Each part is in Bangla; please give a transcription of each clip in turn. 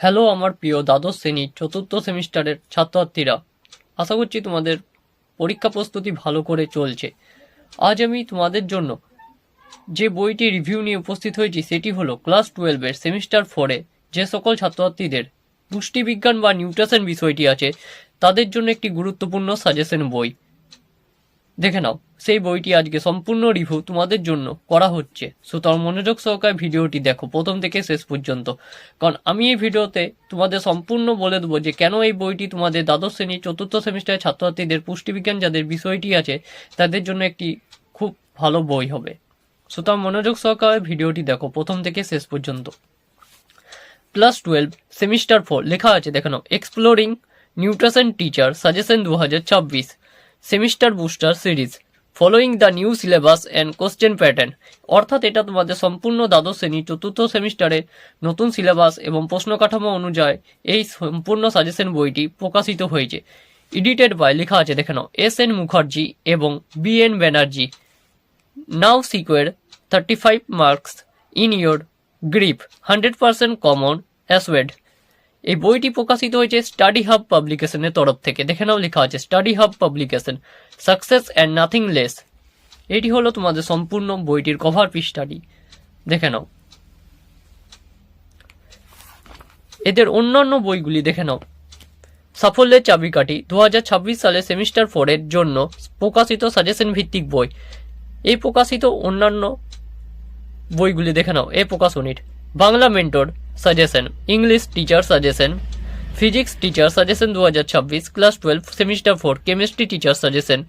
হ্যালো, আমার প্রিয় দ্বাদশ শ্রেণির চতুর্থ সেমিস্টারের ছাত্রছাত্রীরা। আশা করছি তোমাদের পরীক্ষা প্রস্তুতি ভালো করে চলছে। আজ আমি তোমাদের জন্য যে বইটি রিভিউ নিয়ে উপস্থিত হয়েছি, সেটি হলো ক্লাস টুয়েলভের সেমিস্টার ফোরে যে সকল ছাত্রছাত্রীদের পুষ্টিবিজ্ঞান বা নিউট্রিশন বিষয়টি আছে, তাদের জন্য একটি গুরুত্বপূর্ণ সাজেশন বই। দেখে নাও, সেই বইটি আজকে সম্পূর্ণ রিভিউ তোমাদের জন্য করা হচ্ছে। সুতরাং মনোযোগ সহকারে ভিডিওটি দেখো, প্রথম থেকে শেষ পর্যন্ত। কারণ আমি এই ভিডিওতে তোমাদের সম্পূর্ণ বলে দেবো যে কেন এই বইটি তোমাদের দ্বাদশ শ্রেণির চতুর্থ সেমিস্টারের ছাত্রছাত্রীদের পুষ্টিবিজ্ঞান যাদের বিষয়টি আছে, তাদের জন্য একটি খুব ভালো বই হবে। সুতরাং মনোযোগ সহকারে ভিডিওটি দেখো, প্রথম থেকে শেষ পর্যন্ত। প্লাস টুয়েলভ সেমিস্টার ফোর লেখা আছে, দেখে নাও এক্সপ্লোরিং নিউট্রিশন টিচার সাজেশন দু হাজার ছাব্বিশ। Semester booster series following the new syllabus and question pattern অর্থাৎ এটা তোমাদের সম্পূর্ণ দ্বাদশ শ্রেণি চতুর্থ সেমিস্টারে নতুন সিলেবাস এবং প্রশ্ন কাঠামো অনুযায়ী এই সম্পূর্ণ সাজেশন বইটি প্রকাশিত হয়েছে। এডিটেড বাই লেখা আছে, দেখে নাও এস এন মুখার্জি এবং B N Banerjee now secure thirty five marks in your grip hundred percent common assured এই বইটি প্রকাশিত হয়েছে স্টাডি হাব পাবলিকেশনের তরফ থেকে। দেখে নাও, লেখা আছে study hub publication success and nothing less এটি হলো তোমাদের সম্পূর্ণ বইটির কভার পৃষ্ঠাটি দেখে নাও। এদের অন্যান্য বইগুলি দেখে নাও। সাফল্যের চাবিকাঠি দু হাজার ছাব্বিশ সালে সেমিস্টার ফোরের জন্য প্রকাশিত সাজেশন ভিত্তিক বই। এই প্রকাশিত অন্যান্য বইগুলি দেখে নাও। এ প্রকাশনীর Bangla mentor suggestion, English teacher suggestion physics teacher suggestion দু হাজার ছাব্বিশ class twelve semester four chemistry teacher suggestion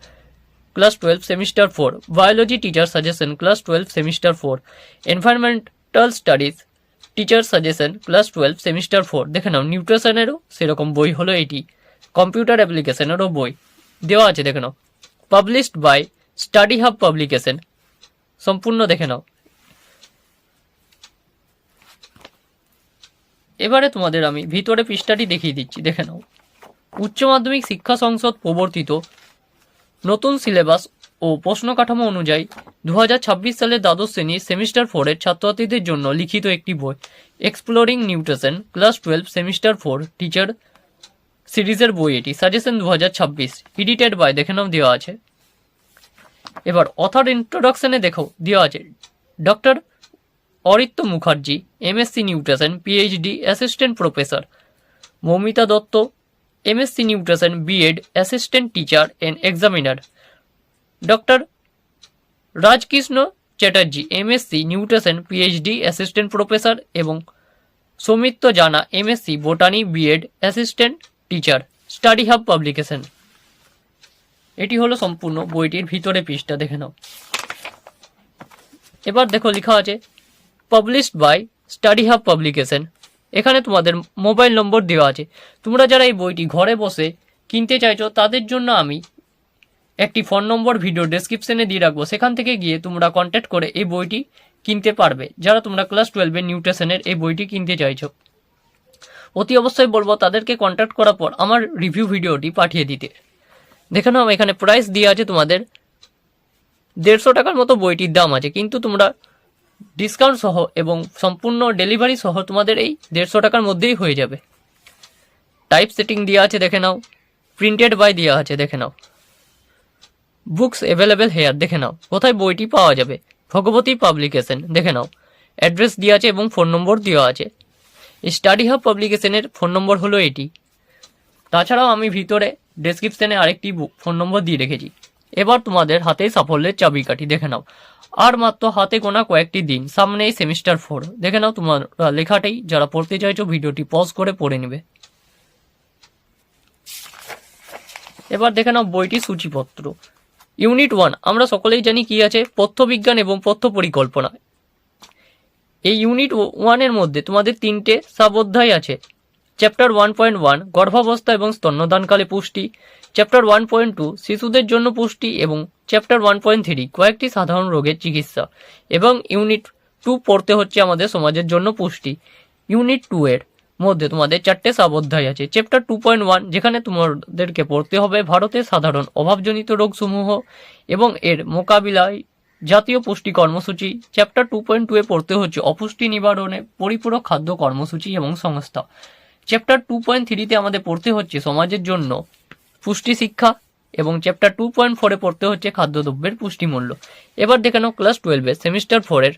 class twelve semester four biology teacher suggestion class twelve semester four environmental studies teacher suggestion class twelve semester four দেখে নাও, নিউট্রিশনেরও সেরকম বই হলো এটি। কম্পিউটার অ্যাপ্লিকেশনেরও বই। দেওয়া আছে, দেখে নাও। Published by study hub publication সম্পূর্ণ দেখে নাও। এবারে তোমাদের আমি ভিতরে পৃষ্ঠাটি দেখিয়ে দিচ্ছি, দেখে নাও। উচ্চ মাধ্যমিক শিক্ষা সংসদ প্রবর্তিত নতুন সিলেবাস ও প্রশ্ন কাঠামো অনুযায়ী দু হাজার ছাব্বিশ সালের দ্বাদশ শ্রেণির সেমিস্টার ফোরের ছাত্রছাত্রীদের জন্য লিখিত একটি বই exploring nutrition class twelve semester four teacher সিরিজের বই এটি। সাজেশন দু হাজার ছাব্বিশ এডিটেড বাই দেখে নাও, দেওয়া আছে। এবার অথার ইন্ট্রোডাকশনে দেখো, দেওয়া আছে। Doctor Aritya Mukherjee MSc nutrition PhD assistant professor Moumita Dutta MSc nutrition BEd assistant teacher and examiner doctor Rajkrishna Chatterjee MSc nutrition PhD assistant professor এবং Soumitra Jana MSc botany BEd assistant teacher study hub publication এটি হলো সম্পূর্ণ বইটির ভিতরে পৃষ্ঠা, দেখে নাও। এবার দেখো, লেখা আছে published by study hub publication এখানে তোমাদের মোবাইল নম্বর দেওয়া আছে। তোমরা যারা এই বইটি ঘরে বসে কিনতে চাইছো, তাদের জন্য আমি একটি ফোন নম্বর ভিডিও ডেসক্রিপশনে দিয়ে রাখব। সেখান থেকে গিয়ে তোমরা কন্ট্যাক্ট করে এই বইটি কিনতে পারবে। যারা তোমরা ক্লাস টুয়েলভের নিউট্রিশনের এই বইটি কিনতে চাইছো। অতি অবশ্যই বলব, তাদেরকে কন্ট্যাক্ট করার পর আমার রিভিউ ভিডিওটি পাঠিয়ে দিতে। দেখে নাও, এখানে প্রাইস দিয়ে আছে তোমাদের। দেড়শো টাকার মতো বইটির দাম আছে। কিন্তু তোমরা ডিসকাউন্ট সহ এবং সম্পূর্ণ ডেলিভারি সহ তোমাদের এই দেড়শো টাকার মধ্যেই হয়ে যাবে। টাইপ সেটিং দেওয়া আছে, দেখে নাও। প্রিন্টেড বাই দেওয়া আছে, দেখে নাও। বুকস অ্যাভেলেবেল হেয়ার দেখে নাও। কোথায় বইটি পাওয়া যাবে? ভগবতী পাবলিকেশন দেখে নাও। অ্যাড্রেস দেওয়া আছে এবং ফোন নম্বর দেওয়া আছে। স্টাডি হাব পাবলিকেশনের ফোন নম্বর হলো এটি। তাছাড়াও আমি ভিতরে ডেসক্রিপশনে আরেকটি ফোন নম্বর দিয়ে রেখেছি। এবার তোমাদের হাতে সাফল্যের চাবিকাঠি দেখে নাও। আর মাত্র হাতে গোনা কয়েকটি দিন সামনেই সেমিস্টার ফোর। দেখে নাও তোমার লেখাটাই, যারা পড়তে চাইছো ভিডিওটি পজ করে পড়ে নেবে। এবার দেখে নাও বইটি সূচিপত্র। ইউনিট ওয়ান আমরা সকলেই জানি কি আছে, পথ্যবিজ্ঞান এবং পথ্য পরিকল্পনা। এই ইউনিট ওয়ানের মধ্যে তোমাদের তিনটে সাব অধ্যায় আছে। চ্যাপ্টার ওয়ান পয়েন্ট ওয়ান গর্ভাবস্থা এবং স্তন্যদানকালে পুষ্টি। চ্যাপ্টার ওয়ান পয়েন্ট টু শিশুদের জন্য পুষ্টি এবং চ্যাপ্টার ওয়ান পয়েন্ট থ্রি কয়েকটি সাধারণ রোগের চিকিৎসা। এবং ইউনিট টু পড়তে হচ্ছে আমাদের সমাজের জন্য পুষ্টি। ইউনিট টু এর মধ্যে তোমাদের চারটে সাব অধ্যায় আছে। চ্যাপ্টার টু পয়েন্ট ওয়ান যেখানে তোমাদেরকে পড়তে হবে ভারতের সাধারণ অভাবজনিত রোগসমূহ এবং এর মোকাবিলায় জাতীয় পুষ্টি কর্মসূচি। চ্যাপ্টার টু পয়েন্ট টু এ পড়তে হচ্ছে অপুষ্টি নিবারণে পরিপূরক খাদ্য কর্মসূচি এবং সংস্থা। চ্যাপ্টার টু পয়েন্ট থ্রিতে আমাদের পড়তে হচ্ছে সমাজের জন্য পুষ্টি শিক্ষা এবং চ্যাপ্টার টু পয়েন্ট ফোরে পড়তে হচ্ছে খাদ্যদ্রব্যের পুষ্টিমূল্য। এবার দেখে নাও ক্লাস টুয়েলভে সেমিস্টার ফোরের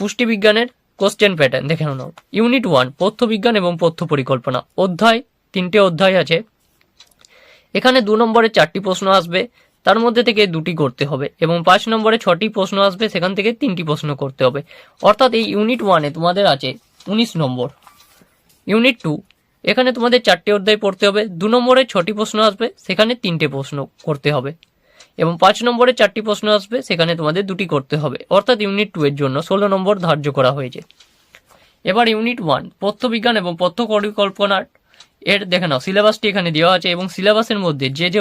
পুষ্টিবিজ্ঞানের কোশ্চেন প্যাটার্ন দেখে নাও ইউনিট ওয়ান পথ্যবিজ্ঞান এবং পথ্য পরিকল্পনা। অধ্যায়, তিনটে অধ্যায় আছে। এখানে দু নম্বরে চারটি প্রশ্ন আসবে। তার মধ্যে থেকে দুটি করতে হবে এবং পাঁচ নম্বরে ছটি প্রশ্ন আসবে, সেখান থেকে তিনটি প্রশ্ন করতে হবে। অর্থাৎ এই ইউনিট ওয়ানে তোমাদের আছে উনিশ নম্বর। ইউনিট টু এখানে তোমাদের চারটে অধ্যায় পড়তে হবে। দু নম্বরে ছটি প্রশ্ন আসবে, সেখানে তিনটে প্রশ্ন করতে হবে। এবং পাঁচ নম্বরে চারটি প্রশ্ন আসবে, সেখানে তোমাদের দুটি করতে হবে। অর্থাৎ ইউনিট টু এর জন্য ষোলো নম্বর ধার্য করা হয়েছে। এবার ইউনিট ওয়ান, পথ্যবিজ্ঞান এবং পথ্য পরিকল্পনার এর, দেখে নাও, সিলেবাসটি এখানে দেওয়া আছে এবং সিলেবাসের মধ্যে যে যে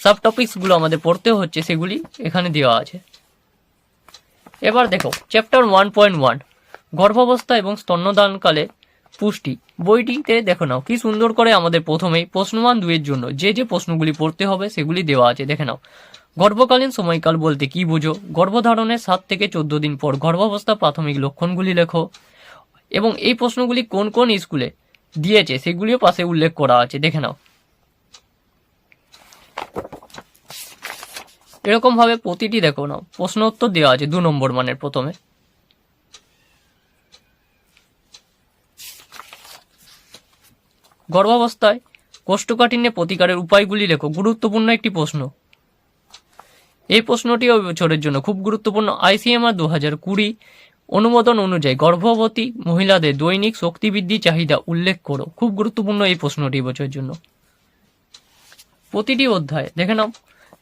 সাব টপিক্সগুলো আমাদের পড়তে হচ্ছে, সেগুলি এখানে দেওয়া আছে। এবার দেখো, চ্যাপ্টার ওয়ান পয়েন্ট ওয়ান, গর্ভাবস্থা এবং স্তন্যদানকালে পুষ্টি। বইটিতে দেখো নাও, কি সুন্দর করে আমাদের প্রথমেই প্রশ্নমান দুয়ের জন্য যে যে প্রশ্নগুলি পড়তে হবে সেগুলি দেওয়া আছে, দেখে নাও। গর্ভকালীন সময়কাল বলতে কি বুঝো? গর্ভধারণের সাত থেকে চোদ্দ দিন পর গর্ভাবস্থা প্রাথমিক লক্ষণগুলি লেখো। এবং এই প্রশ্নগুলি কোন কোন স্কুলে দিয়েছে সেগুলিও পাশে উল্লেখ করা আছে, দেখে নাও। এরকম ভাবে প্রতিটি দেখো নাও প্রশ্ন উত্তর দেওয়া আছে দু নম্বর মানের প্রথমে। গর্ভাবস্থায় কোষ্ঠকাঠিন্যে প্রতিকারের উপায়গুলি লেখো। গুরুত্বপূর্ণ একটি প্রশ্ন। এই প্রশ্নটিও বছরের জন্য খুব গুরুত্বপূর্ণ। আইসিএমআর দু হাজার কুড়ি অনুমোদন অনুযায়ী গর্ভবতী মহিলাদের দৈনিক শক্তিবৃদ্ধি চাহিদা উল্লেখ করো। খুব গুরুত্বপূর্ণ এই প্রশ্নটি বছরের জন্য। প্রতিটি অধ্যায়, দেখে নাও।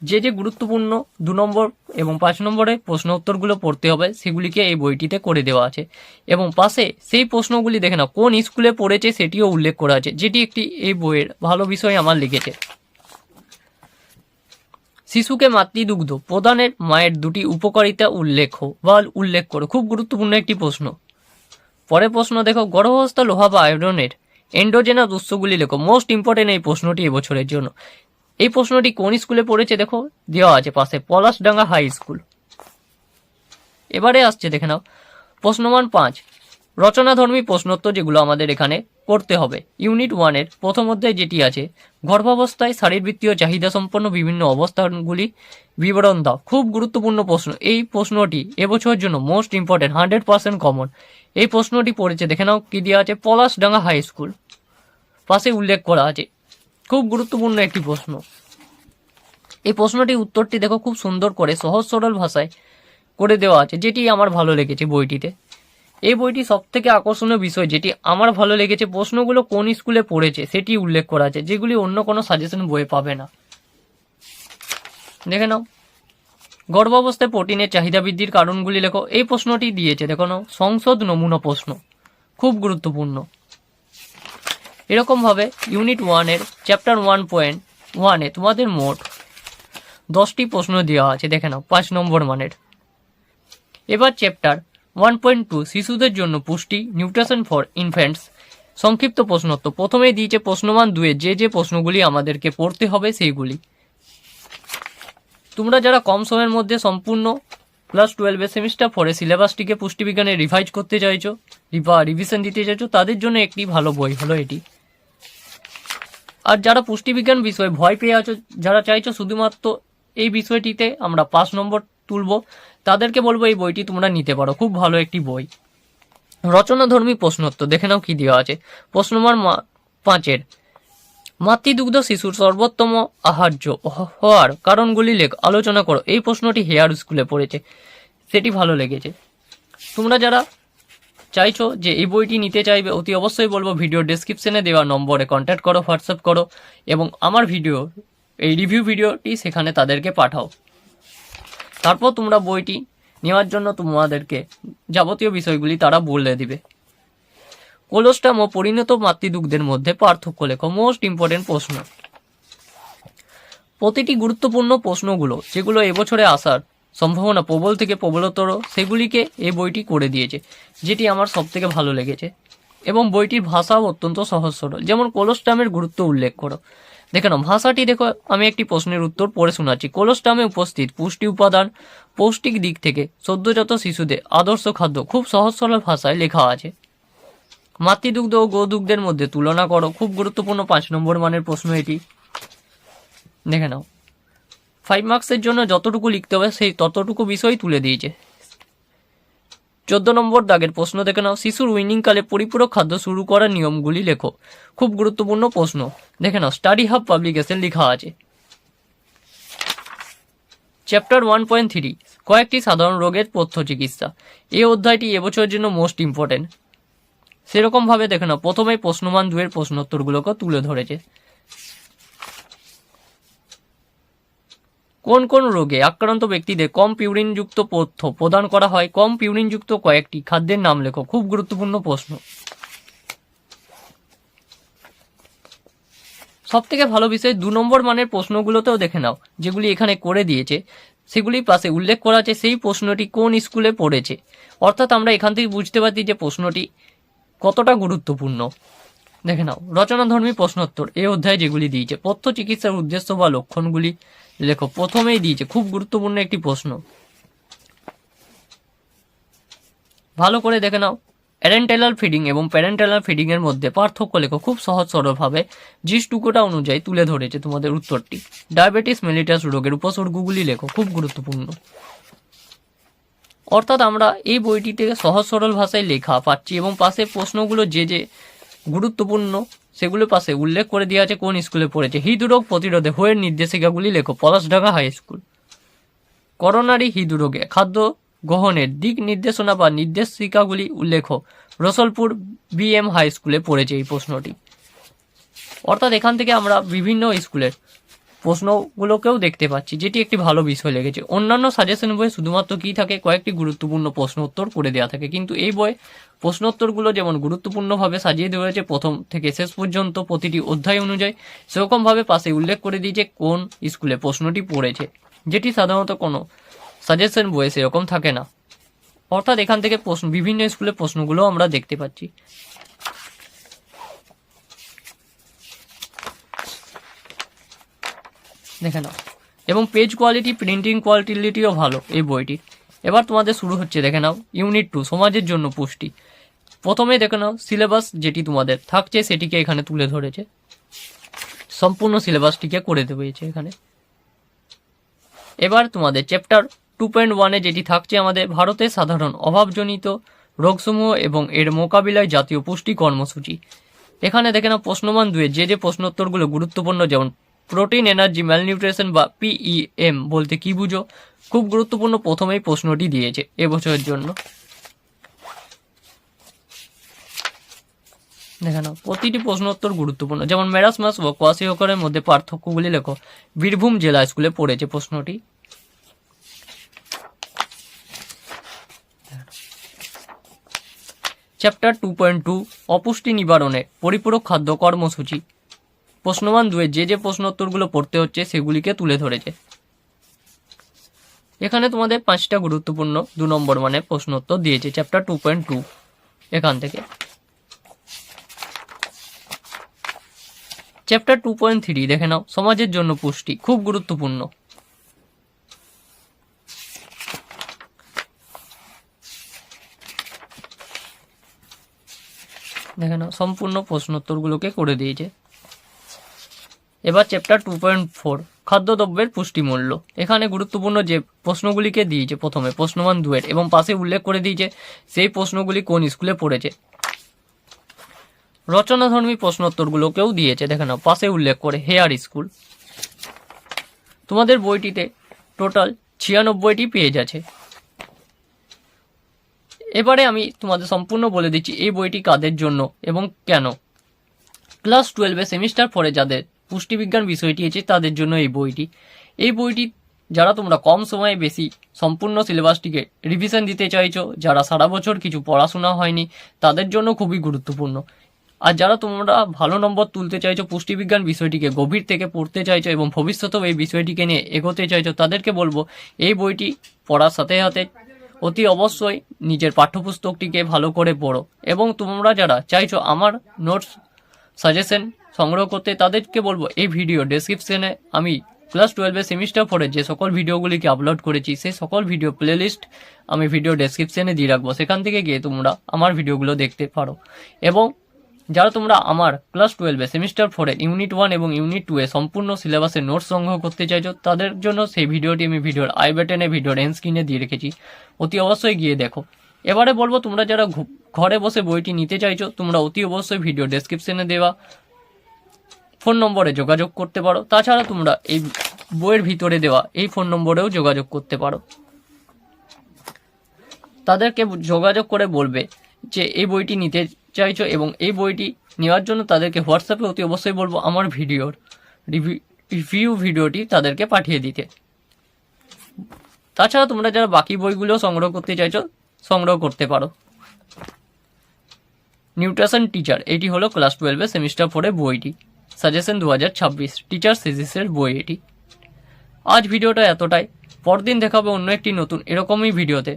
যে যে গুরুত্বপূর্ণ দু নম্বর এবং পাঁচ নম্বরে প্রশ্ন উত্তরগুলো পড়তে হবে, সেগুলিকে এই বইটিতে করে দেওয়া আছে। এবং পাশে সেই প্রশ্নগুলি দেখে নাও, কোন স্কুলে পড়েছে সেটিও উল্লেখ করা আছে, যেটি একটি এই বইয়ের ভালো বিষয় আমার লিখেছে শিশুকে মাতৃদুগ্ধ প্রদানের মায়ের দুটি উপকারিতা উল্লেখ বা উল্লেখ করো, খুব গুরুত্বপূর্ণ একটি প্রশ্ন। পরের প্রশ্ন দেখো, গর্ভাবস্থা লোহা বা আয়রনের এন্ডোজেনাস উৎসগুলি লেখো মোস্ট ইম্পর্টেন্ট এই প্রশ্নটি এবছরের জন্য। এই প্রশ্নটি কোন স্কুলে পড়েছে দেখো? দেওয়া আছে পাশে, পলাশডাঙ্গা হাই স্কুল। এবারে আসছে, দেখে নাও। প্রশ্নমান পাঁচ। রচনাধর্মী প্রশ্নোত্তর যেগুলো আমাদের এখানে করতে হবে। ইউনিট ওয়ানের প্রথম অধ্যায় যেটি আছে, গর্ভাবস্থায় শারীরবৃত্তীয় চাহিদা সম্পন্ন বিভিন্ন অবস্থানগুলি বিবরণ দাও। খুব গুরুত্বপূর্ণ প্রশ্ন। এই প্রশ্নটি এবছরের জন্য most important hundred percent common এই প্রশ্নটি পড়েছে, দেখে নাও, কি দেওয়া আছে? Palashdanga high school. পাশে উল্লেখ করা আছে। খুব গুরুত্বপূর্ণ একটি প্রশ্ন। এই প্রশ্নটির উত্তরটি দেখো খুব সুন্দর করে, সহজ সরল ভাষায় করে দেওয়া আছে, যেটি আমার ভালো লেগেছে বইটিতে। এই বইটি সব থেকে আকর্ষণীয় বিষয় যেটি আমার ভালো লেগেছে, প্রশ্নগুলো কোন স্কুলে পড়েছে সেটি উল্লেখ করা আছে, যেগুলি অন্য কোনো সাজেশন বইয়ে পাবে না। দেখে নাও। গর্ভাবস্থায় প্রোটিনের চাহিদা বৃদ্ধির কারণগুলি লেখো। এই প্রশ্নটি দিয়েছে, দেখো নাও, সংসদ নমুনা প্রশ্ন। খুব গুরুত্বপূর্ণ। এরকমভাবে ইউনিট ওয়ানের চ্যাপ্টার ওয়ান পয়েন্ট ওয়ানে তোমাদের মোট দশটি প্রশ্ন দেওয়া আছে, দেখে নাও, পাঁচ নম্বর মানের। এবার চ্যাপ্টার ওয়ান পয়েন্ট টু শিশুদের জন্য পুষ্টি নিউট্রিশন ফর ইনফ্যান্টস সংক্ষিপ্ত প্রশ্নোত্তর। প্রথমেই দিয়েছে প্রশ্নমান দুয়ে, যে যে প্রশ্নগুলি আমাদেরকে পড়তে হবে সেইগুলি। তোমরা যারা কম সময়ের মধ্যে সম্পূর্ণ ক্লাস টুয়েলভের সেমিস্টার ফোরে সিলেবাসটিকে পুষ্টিবিজ্ঞানে রিভাইজ করতে চাইছো, বা রিভিশন দিতে চাইছো, তাদের জন্য একটি ভালো বই হলো এটি। আর যারা পুষ্টিবিজ্ঞান বিষয়ে ভয় পেয়ে আছো, যারা চাইছো শুধুমাত্র এই বিষয়টিতে আমরা পাঁচ নম্বর তুলব, তাদেরকে বলব এই বইটি তোমরা নিতে পারো। খুব ভালো একটি বই। রচনাধর্মী প্রশ্নোত্তর, দেখে নাও কি দেওয়া আছে। প্রশ্ন নম্বর পাঁচের, মাতৃদুগ্ধ শিশুর সর্বোত্তম আহার্য হওয়ার কারণগুলি লেখ, আলোচনা করো। এই প্রশ্নটি হেয়ার স্কুলে পড়েছে। সেটি ভালো লেগেছে। তোমরা যারা চাইছো যে এই বইটি নিতে চাইবে, অতি অবশ্যই বলব ভিডিও ডেসক্রিপশনে দেওয়া নম্বরে কন্ট্যাক্ট করো হোয়াটসঅ্যাপ করো এবং আমার ভিডিও এই রিভিউ ভিডিওটি সেখানে তাদেরকে পাঠাও। তারপর তোমরা বইটি নেওয়ার জন্য তোমাদেরকে যাবতীয় বিষয়গুলি তারা বলে দিবে। কোলোস্টাম ও পরিণত মাতৃদুগ্ধের মধ্যে পার্থক্য লেখো। মোস্ট ইম্পর্টেন্ট প্রশ্ন। প্রতিটি গুরুত্বপূর্ণ প্রশ্নগুলো, যেগুলো এবছরে আসার সম্ভাবনা প্রবল থেকে প্রবলতর সেগুলিকে এই বইটি করে দিয়েছে, যেটি আমার সব থেকে ভালো লেগেছে। এবং বইটির ভাষাও অত্যন্ত সহজ সরল। যেমন কোলোস্টামের গুরুত্ব উল্লেখ করো। দেখে নাও, ভাষাটি দেখো, আমি একটি প্রশ্নের উত্তর পড়ে শোনাচ্ছি। কোলোস্টামে উপস্থিত পুষ্টি উপাদান, পৌষ্টিক দিক থেকে সদ্যজাত শিশুদের আদর্শ খাদ্য, খুব সহজ সরল ভাষায় লেখা আছে। মাতৃদুগ্ধ ও গোদুগ্ধের মধ্যে তুলনা করো। খুব গুরুত্বপূর্ণ পাঁচ নম্বর মানের প্রশ্ন এটি। দেখে নাও ফাইভ মার্কসের জন্য যতটুকু লিখতে হবে, সেই ততটুকু বিষয় তুলে দিয়েছে। চোদ্দ নম্বর দাগের প্রশ্ন দেখে নাও। শিশুর উইনিং কালে পরিপূরক খাদ্য শুরু করার নিয়মগুলি লেখো। খুব গুরুত্বপূর্ণ প্রশ্ন। দেখে নাও স্টাডি হাব পাবলিকেশন লেখা আছে। চ্যাপ্টার ওয়ান পয়েন্ট থ্রি কয়েকটি সাধারণ রোগের পথ্য চিকিৎসা। এই অধ্যায়টি এবছরের জন্য মোস্ট ইম্পর্টেন্ট সেরকমভাবে দেখে নাও প্রথমেই প্রশ্নমান দুয়ের প্রশ্নোত্তরগুলোকে তুলে ধরেছে। কোন কোন রোগে আক্রান্ত ব্যক্তিদের কম পিউরিনযুক্ত পথ্য প্রদান করা হয়। কম পিউরিনযুক্ত কয়েকটি খাদ্যের নাম লেখো। খুব গুরুত্বপূর্ণ প্রশ্ন। সব থেকে ভালো বিষয়, দু নম্বর মানের প্রশ্নগুলোতেও দেখে নাও, যেগুলি এখানে করে দিয়েছে। সেগুলির পাশে উল্লেখ করা আছে, সেই প্রশ্নটি কোন স্কুলে পড়েছে? অর্থাৎ আমরা এখান থেকে বুঝতে পারছি যে প্রশ্নটি কতটা গুরুত্বপূর্ণ। দেখে নাও। রচনাধর্মী প্রশ্নোত্তর। এই অধ্যায়ে যেগুলি দিয়েছে পথ্য চিকিৎসার উদ্দেশ্য বা লক্ষণগুলি লেখো। প্রথমেই দিয়েছে, খুব গুরুত্বপূর্ণ একটি প্রশ্ন। ভালো করে দেখে নাও। প্যারেন্টালাল ফিডিং এবং প্যারেন্টালাল ফিডিং এর মধ্যে পার্থক্য লেখো খুব সহজ সরলভাবে। জিস টুকুটা অনুযায়ী তুলে ধরেছে তোমাদের উত্তরটি। ডায়াবেটিস মেলিটাস রোগের উপসর্গগুলি লেখো, খুব গুরুত্বপূর্ণ। অর্থাৎ আমরা এই বইটি থেকে সহজ সরল ভাষায় লেখা পাচ্ছি এবং পাশে প্রশ্নগুলো যে যে গুরুত্বপূর্ণ, সেগুলো পাশে উল্লেখ করে দেওয়া আছে কোন স্কুলে পড়েছে। হৃদরোগ প্রতিরোধে হোয়ের নির্দেশিকাগুলি লেখো। পলাশঢাকা হাই স্কুল। করোনারি হৃদরোগে খাদ্য গ্রহণের দিক নির্দেশনা বা নির্দেশিকাগুলি উল্লেখ। রসলপুর বিএম হাই স্কুলে পড়েছে এই প্রশ্নটি। অর্থাৎ এখান থেকে আমরা বিভিন্ন স্কুলের প্রশ্নগুলোকেও দেখতে পাচ্ছি, যেটি একটি ভালো বিষয় লেগেছে। অন্যান্য সাজেশন বইয়ে শুধুমাত্র কী থাকে, কয়েকটি গুরুত্বপূর্ণ প্রশ্ন উত্তর করে দেওয়া থাকে। কিন্তু এই বইয়ে প্রশ্নোত্তরগুলো যেমন গুরুত্বপূর্ণভাবে সাজিয়ে দেওয়া হয়েছে প্রথম থেকে শেষ পর্যন্ত প্রতিটি অধ্যায় অনুযায়ী, সেরকমভাবে পাশে উল্লেখ করে দিয়েছে কোন স্কুলে প্রশ্নটি পড়েছে, যেটি সাধারণত কোনো সাজেশন বইয়ে সেরকম থাকে না। অর্থাৎ এখান থেকে প্রশ্ন বিভিন্ন স্কুলের প্রশ্নগুলো আমরা দেখতে পাচ্ছি। দেখে নাও। এবং পেজ কোয়ালিটি প্রিন্টিং কোয়ালিটিও ভালো এই বইটির এবার তোমাদের শুরু হচ্ছে, দেখে নাও ইউনিট টু সমাজের জন্য পুষ্টি। প্রথমে দেখে নাও সিলেবাস যেটি তোমাদের থাকছে, সেটিকে এখানে তুলে ধরেছে। সম্পূর্ণ সিলেবাসটিকে করে দেওয়েছে এখানে। এবার তোমাদের চ্যাপ্টার টু পয়েন্ট ওয়ানে যেটি থাকছে, আমাদের ভারতের সাধারণ অভাবজনিত রোগসমূহ এবং এর মোকাবিলায় জাতীয় পুষ্টি কর্মসূচি। এখানে দেখে নাও প্রশ্নমান দুয়ে যে যে প্রশ্নোত্তরগুলো গুরুত্বপূর্ণ, যেমন প্রোটিন, এনার্জি ম্যালনিউট্রিশন বা পিইএম বলতে কি বুঝো? খুব গুরুত্বপূর্ণ প্রথমেই প্রশ্নটি দিয়েছে এবছরের জন্য। দেখে নাও, প্রতিটি প্রশ্নোত্তর গুরুত্বপূর্ণ। যেমন মেরাসমাস ও কোয়াসিওকরের মধ্যে পার্থক্যগুলি লেখো। বীরভূম জেলা স্কুলে পড়েছে প্রশ্নটি। চ্যাপ্টার টু পয়েন্ট টু অপুষ্টি নিবারণে পরিপূরক খাদ্য কর্মসূচি। প্রশ্নমান দুয়ে যে যে প্রশ্নোত্তরগুলো পড়তে হচ্ছে সেগুলিকে তুলে ধরেছে। এখানে তোমাদের পাঁচটা গুরুত্বপূর্ণ দু নম্বর মানে প্রশ্নোত্তর দিয়েছে চ্যাপ্টার টু পয়েন্ট টু এখান থেকে। চ্যাপ্টার টু পয়েন্ট থ্রি দেখে নাও, সমাজের জন্য পুষ্টি খুব গুরুত্বপূর্ণ। দেখে নাও, সম্পূর্ণ প্রশ্নোত্তরগুলোকে করে দিয়েছে। এবার চ্যাপ্টার টু পয়েন্ট ফোর খাদ্যদ্রব্যের পুষ্টিমূল্য। এখানে গুরুত্বপূর্ণ যে প্রশ্নগুলিকে দিয়েছে প্রথমে প্রশ্নমান দুয়ের, এবং পাশে উল্লেখ করে দিয়েছে সেই প্রশ্নগুলি কোন স্কুলে পড়েছে। রচনাধর্মী প্রশ্নোত্তরগুলোকেও দিয়েছে, দেখে নাও, পাশে উল্লেখ করে, হেয়ার স্কুল। তোমাদের বইটিতে টোটাল ছিয়ানব্বইটি পেজ আছে। এবারে আমি তোমাদের সম্পূর্ণ বলে দিচ্ছি, এই বইটি কাদের জন্য এবং কেন? ক্লাস টুয়েলভে সেমিস্টার পরে যাদের পুষ্টিবিজ্ঞান বিষয়টি আছে তাদের জন্য এই বইটি। এই বইটি যারা তোমরা কম সময়ে বেশি সম্পূর্ণ সিলেবাসটিকে রিভিশন দিতে চাইছো, যারা সারা বছর কিছু পড়াশোনা হয়নি, তাদের জন্য খুবই গুরুত্বপূর্ণ। আর যারা তোমরা ভালো নম্বর তুলতে চাইছো, পুষ্টিবিজ্ঞান বিষয়টিকে গভীর থেকে পড়তে চাইছো এবং ভবিষ্যতেও এই বিষয়টিকে নিয়ে এগোতে চাইছো, তাদেরকে বলব, এই বইটি পড়ার সাথে সাথে অতি অবশ্যই নিজের পাঠ্যপুস্তকটিকে ভালো করে পড়ো। এবং তোমরা যারা চাইছো আমার নোটস সাজেশন সংগ্রহ করতে তাদেরকে বলব, এই ভিডিও ডেসক্রিপশনে আমি ক্লাস টুয়েলভের সেমিস্টার ফোরে যে সকল ভিডিওগুলিকে আপলোড করেছি, সেই সকল ভিডিও প্লেলিস্ট আমি ভিডিও ডেসক্রিপশনে দিয়ে রাখব। সেখান থেকে গিয়ে তোমরা আমার ভিডিওগুলো দেখতে পারো। এবং যারা তোমরা আমার ক্লাস টুয়েলভে সেমিস্টার ফোরে ইউনিট ওয়ান এবং ইউনিট টু এ সম্পূর্ণ সিলেবাসের নোট সংগ্রহ করতে চাইছো, তাদের জন্য সেই ভিডিওটি আমি ভিডিওর আই বাটনে ভিডিওর এন্ড স্ক্রিনে দিয়ে রেখেছি। অতি অবশ্যই গিয়ে দেখো। এবারে বলব, তোমরা যারা ঘরে বসে বইটি নিতে চাইছো, তোমরা অতি অবশ্যই ভিডিও ডেসক্রিপশনে দেওয়া ফোন নম্বরে যোগাযোগ করতে পারো। তাছাড়া তোমরা এই বইয়ের ভিতরে দেওয়া এই ফোন নম্বরেও যোগাযোগ করতে পারো। তাদেরকে যোগাযোগ করে বলবে যে, এই বইটি নিতে চাইছো এবং এই বইটি নেওয়ার জন্য তাদেরকে হোয়াটসঅ্যাপে অতি অবশ্যই বলব আমার ভিডিওর রিভিউ ভিডিওটি তাদেরকে পাঠিয়ে দিতে। তাছাড়া তোমরা যারা বাকি বইগুলো সংগ্রহ করতে চাইছো, সংগ্রহ করতে পারো। নিউট্রিশন টিচার, এটি হলো ক্লাস টুয়েলভে সেমিস্টার ফোরে বইটি। সাজেশন দু হাজার ছাব্বিশ। টিচার সিজিসের বই এটি। আজ ভিডিওটা এতটাই। পরদিন দেখাবে অন্য একটি নতুন, এরকমই ভিডিওতে।